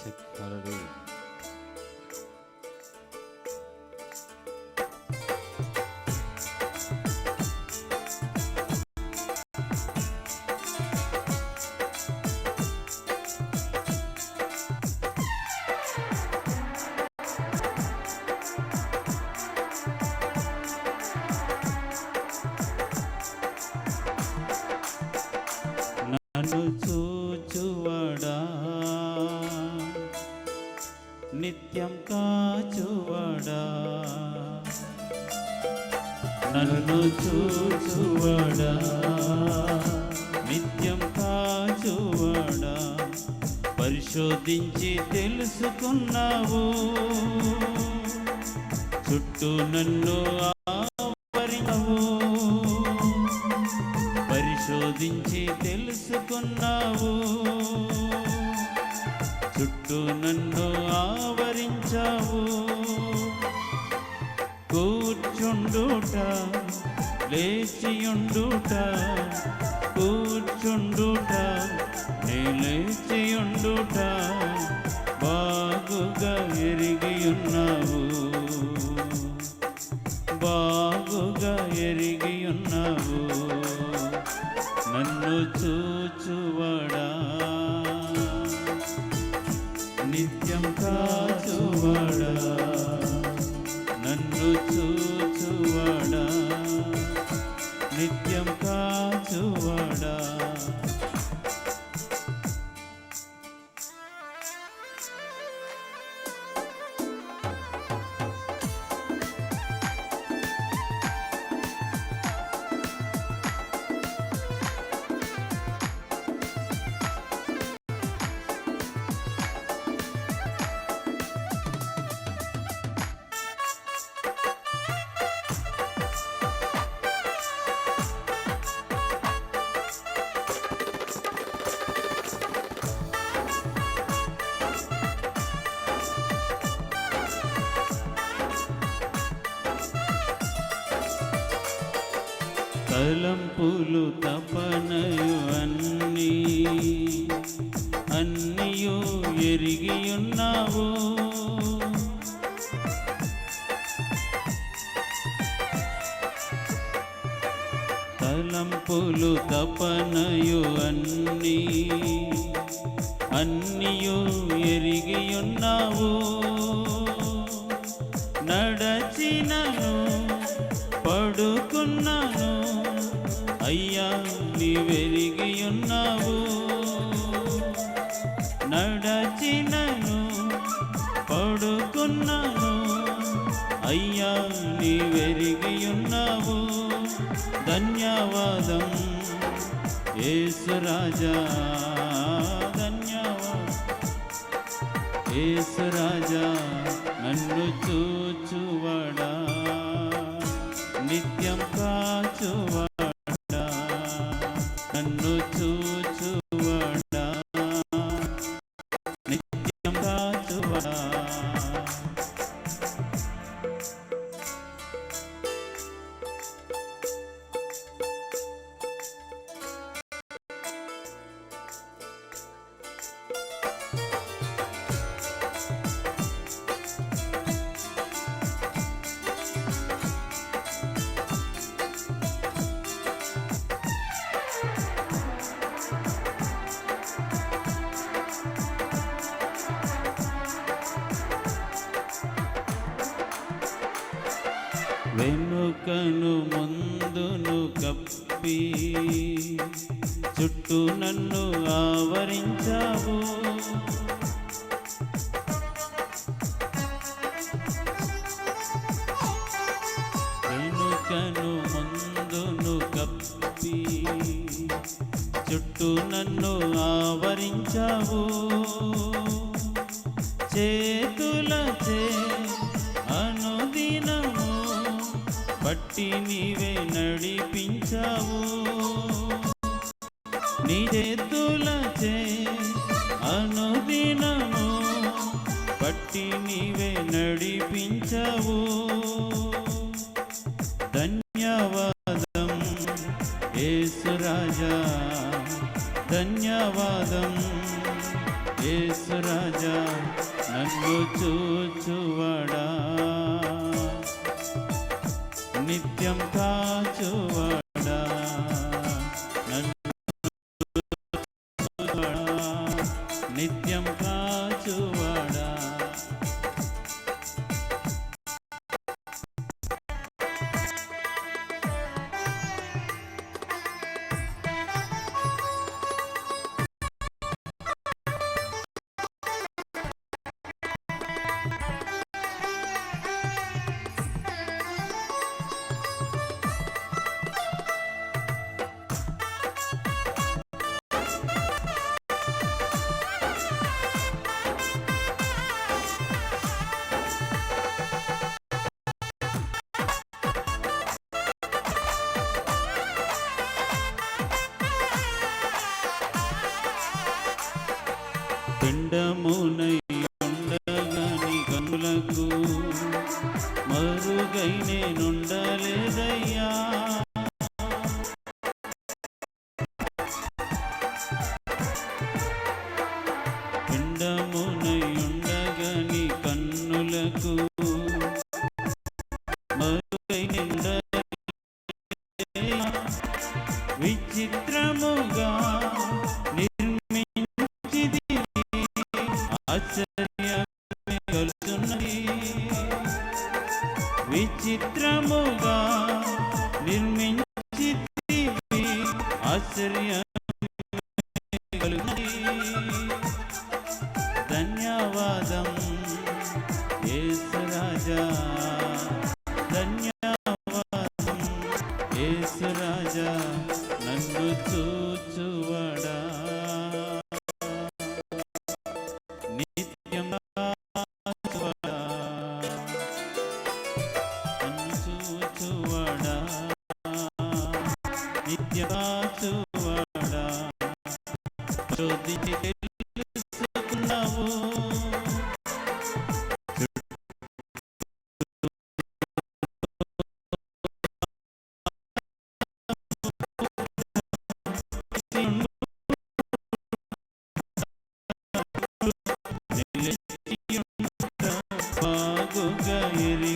Check హల్లెలూయా నన్ను చూచువడా నిత్యం కాచువడా నన్ను చూచువడా నిత్యం కాచువడా పరిశోధించి తెలుసుకున్నావు చుట్టూ నన్ను ఆవరినవు పరిశోధించి తెలుసుకున్నావు చుట్టూ నన్ను కూర్చుండుట లేచియుండుట కూర్చుండుట. తలంపులు తపనయు అన్నీ అన్నీయు ఎరిగి ఉన్నావు తలంపులు తపనయు అన్నీ అన్నీయు ఎరిగి ఉన్నావు నడచినను పడుకున్నాను అయ్యా నీ వెరిగి ఉన్నావు నడచినను పడుకున్నాను. అయ్యా నీ వెరిగి ఉన్నావు ధన్యవాదం యేసురాజా ధన్యవాదం యేసురాజా నన్ను చూచువడా నిత్యం కాచువా వెనుకను ముందును కప్పి చుట్టూ నన్ను ఆవరించావు. వెనుకను ముందును కప్పి చుట్టూ నన్ను ఆవరించావు. చేతుల చే బట్టి నీవే నడిపించావు. నీ అనుదినము బట్టి నీవే నడిపించావు. ధన్యవాదం యేసురాజా ధన్యవాదం యేసు రాజా. నన్ను చూచువాడా? నిత్యం కాచువా? మరుగై నేనుండలేదయ్యా. పిండమునై కన్నులకు మరుగై విచిత్రముగా నిర్మించిది ఆశ్చర్యమే విచిత్రముగా నిర్మించి ఆశ్చర్యమే ధన్యవాదం ఏసు రాజా. శోధించి తెలుసుకున్నావు ಬಾಗುಗೈರಿ